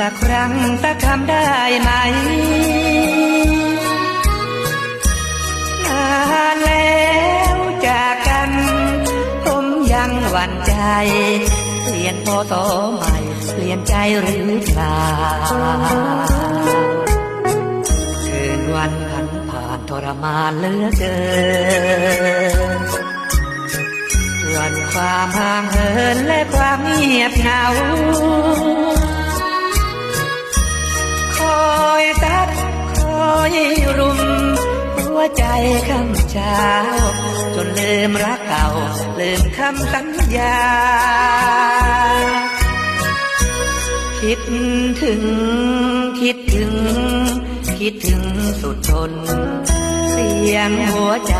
สักครั้งสักคำได้ไหมนานแล้วจากกัน ผมยังหวั่นใจ เปลี่ยนพอต่อใหม่ เปลี่ยนใจหรือเปล่าคืนวันผ่านผ่านทรมานเหลือเกินวันความห่างเหินและความเงียบเหงา อยรุม หัวใจคำเช้า จนลืมรักเก่า ลืมคำสัญญา คิดถึง คิดถึง คิดถึงสุดทน เสียงหัวใจ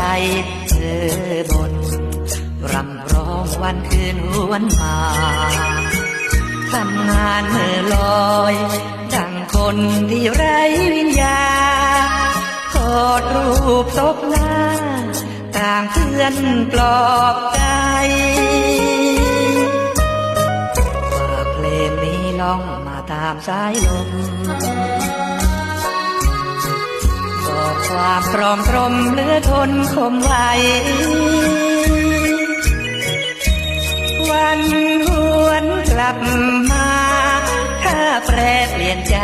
เธอบนรำร้องวันคืนหวนมาทำงานเมื่อลอย ดังคนที่ไร้วิญญา ดรูปศพหน้า ต่างเพื่อนปลอบใจฝากเพลงนี้ล่องมาตามสายลมบอกความตรอมตรมเหลือทนคมไว้วันหวนกลับมา ถ้าแปรเปลี่ยนใจ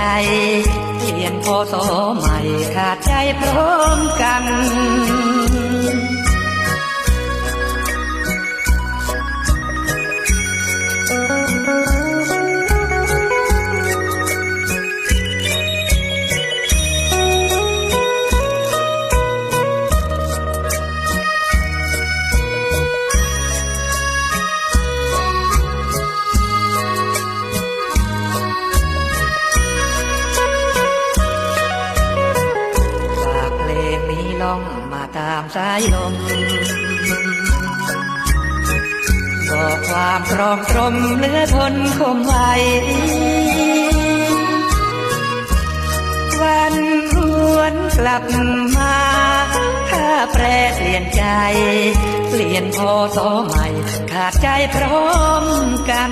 เปลี่ยนพอสอใหม่ขาดใจพร้อมกันามสายลมบอกความตรอมตรมเลือทนคมไววันหวนกลับมาถ้าแปรเปลี่ยนใจ เปลี่ยนพอสอใหม่ ขาดใจพร้อมกัน